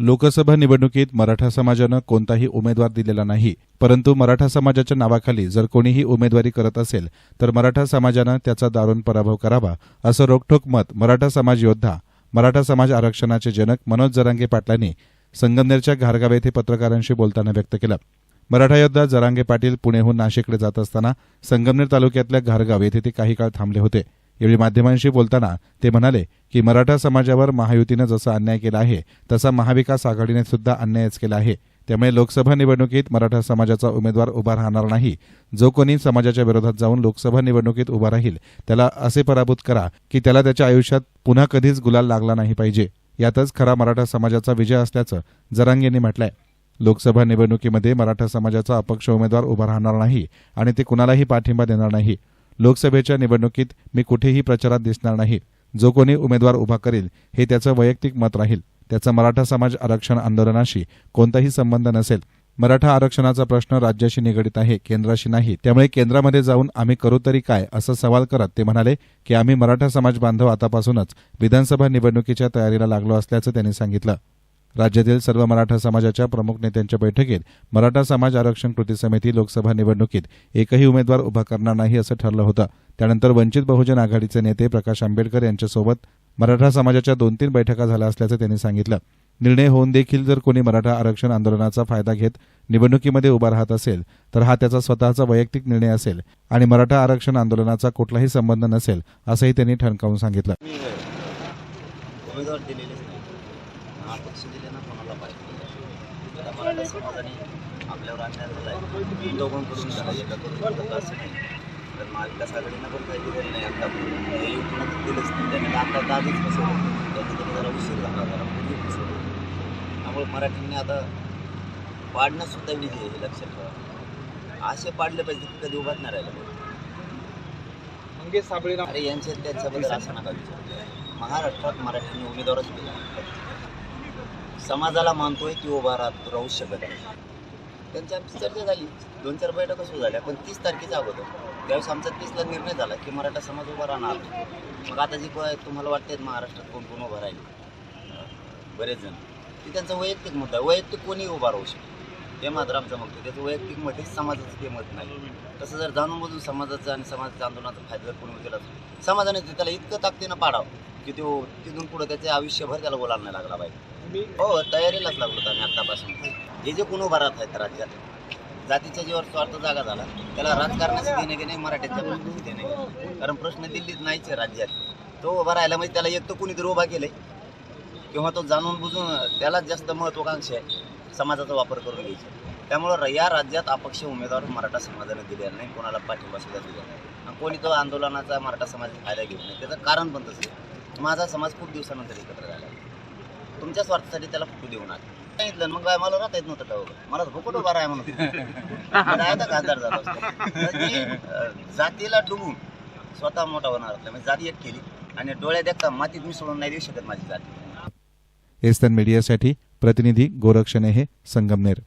लोकसभा निवडणुकीत मराठा समाजानं कोणताही उमेदवार दिलेला नाही परंतु मराठा समाजाच्या नावाखाली जर कोणीही उमेदवारी करत असेल तर मराठा समाजानं त्याचा दारुण पराभव करावा असं रोखठोक मत मराठा समाज योद्धा मराठा समाज आरक्षणाचे जनक मनोज जरांगे पाटलांनी संगमनेरच्या घारगाव येथे पत्रकारांशी बोलताना व्यक्त केलं. मराठा योद्धा जरांगे पाटील पुणेहून नाशिककडे जात असताना संगमनेर तालुक्यातल्या घारगाव येथे ते काही काळ थांबले होते. यावेळी माध्यमांशी बोलताना ते म्हणाले की मराठा समाजावर महायुतीनं जसा अन्याय केला आहे तसा महाविकास आघाडीने सुद्धा अन्यायच केला आहे. त्यामुळे लोकसभा निवडणुकीत मराठा समाजाचा उमेदवार उभा राहणार नाही. जो कोणी समाजाच्या विरोधात जाऊन लोकसभा निवडणुकीत उभा राहील त्याला असे पराभूत करा की त्याला त्याच्या आयुष्यात पुन्हा कधीच गुलाल लागला नाही पाहिजे. यातच खरा मराठा समाजाचा विजय असल्याचं जरांग यांनी म्हटलंय. लोकसभा निवडणुकीमध्ये मराठा समाजाचा अपक्ष उमेदवार उभा राहणार नाही आणि ते कुणालाही पाठिंबा देणार नाही. लोकसभेच्या निवडणुकीत मी कुठेही प्रचारात दिसणार नाही. जो कोणी उमेदवार उभा करेल हे त्याचं वैयक्तिक मत राहील. त्याचा मराठा समाज आरक्षण आंदोलनाशी कोणताही संबंध नसेल. मराठा आरक्षणाचा प्रश्न राज्याशी निगडित आहे केंद्राशी नाही. त्यामुळे केंद्रामध्ये जाऊन आम्ही करू तरी काय असा सवाल करत ते म्हणाले की आम्ही मराठा समाज बांधव आतापासूनच विधानसभा निवडणुकीच्या तयारीला लागलो असल्याचं त्यांनी सांगितलं. राज्यातील सर्व मराठा समाजाच्या प्रमुख नेत्यांच्या बैठकीत मराठा समाज आरक्षण कृती समिती लोकसभा निवडणुकीत एकही उमेदवार उभा करणार नाही असं ठरलं होतं. त्यानंतर वंचित बहुजन आघाडीचे नेते प्रकाश आंबेडकर यांच्यासोबत मराठा समाजाच्या दोन तीन बैठका झाल्या असल्याचं त्यांनी सांगितलं. निर्णय होऊन देखील जर कोणी मराठा आरक्षण आंदोलनाचा फायदा घेत निवडणुकीमध्ये उभा राहत असेल तर हा त्याचा स्वतःचा वैयक्तिक निर्णय असेल आणि मराठा आरक्षण आंदोलनाचा कुठलाही संबंध नसेल असंही त्यांनी ठणकावून सांगितलं मी उमेदवार दिलेलेच नाही अपक्ष दिले ना कोणाला पाहिजे आता मराठा समाजाने आपल्यावर अन्याय झाला आहे दोघं करून झाला एका करून असं नाही. तर महाविकास आघाडीनं पण काही दिलेलं नाही आता. हे युतीनं तर दिलंच नाही. त्याने आता तर आधीच फसवलं त्याचं तरी जरा उशीर झाला जरा. पूर्वी फसवलं त्यामुळे मराठ्यांनी आता पाडणं सुद्धा विधी आहे हे लक्षात ठेवा. असे पाडले पाहिजे कधी उभाच नाही राहिलं पाहिजे. मंगेश साबळे अरे यांच्या त्यांच्याबद्दल असं नका विचार. महाराष्ट्रात मराठ्यांनी उमेदवारच केला समाजाला मानतोय की उभा राहत राहू शकत आहे त्यांची आमची चर्चा झाली. दोन चार बैठका सुरू झाल्या पण तीस तारखेच्या अगोदर. त्यावेळेस आमचा तीसला निर्णय झाला की मराठा समाज उभा राहणार. मग आता जी तुम्हाला वाटते महाराष्ट्रात कोण कोण उभा राहील? बरेच जण. ते त्यांचा वैयक्तिक मुद्दा आहे वैयक्तिक कोणी उभा राहू शकतो ते मात्र आमचं मत आहे. त्याचं वैयक्तिक मत हे समाजाचं ते मत नाही. तसं जर जाणून बुजून समाजाचं आणि समाजाच्या आंदोलनाचा फायदा जर कोणी केला समाजाने त्याला इतकं ताकदीनं पाडावं की तो तिथून पुढं त्याचे आयुष्यभर त्याला बोलायला नाही लागला पाहिजे. हो तयारीलाच लागलो होतो आम्ही आत्तापासून. हे जे कोण उभा राहत आहेत राज्यात जातीच्या जीवर स्वार्थ जागा झाला. त्याला राजकारणाचं देणे नाही मराठ्याच्या बाजूने देणे कारण प्रश्न दिल्लीत नाहीच आहे राज्यात. तो उभा राहिला म्हणजे त्याला एक तर कोणीतरी उभा केलंय. किंवा तो जाणून बुजून त्यालाच जास्त महत्वाकांक्षी आहे समाजाचा वापर करून घ्यायचा. त्यामुळं र- या राज्यात अपक्ष उमेदवार मराठा समाजाने दिलेला नाही कोणाला पाठिंबा सुद्धा दिला नाही. आणि कोणी तो आंदोलनाचा मराठा समाज फायदा घेऊ नये त्याचं कारण पण तसं आहे. माझा समाज खूप दिवसानंतर एकत्र झाला आहे. तुमच्या स्वार्थासाठी त्याला फुटू देऊ नका. सांगितलं मग काय मला राहता येत नव्हतं तेव्हा मला फुकट उभा राहा म्हणून आता खासदार झाला असतो? म्हणजे जातीला डुबून स्वतः मोठा होणार असला म्हणजे जाती एक केली आणि डोळ्या देखता मातीत मिसळून नाही देऊ शकत माझी जाती. एस्तन मीडियासाठी प्रतिनिधी गोरक्षणे हे संगमनेर.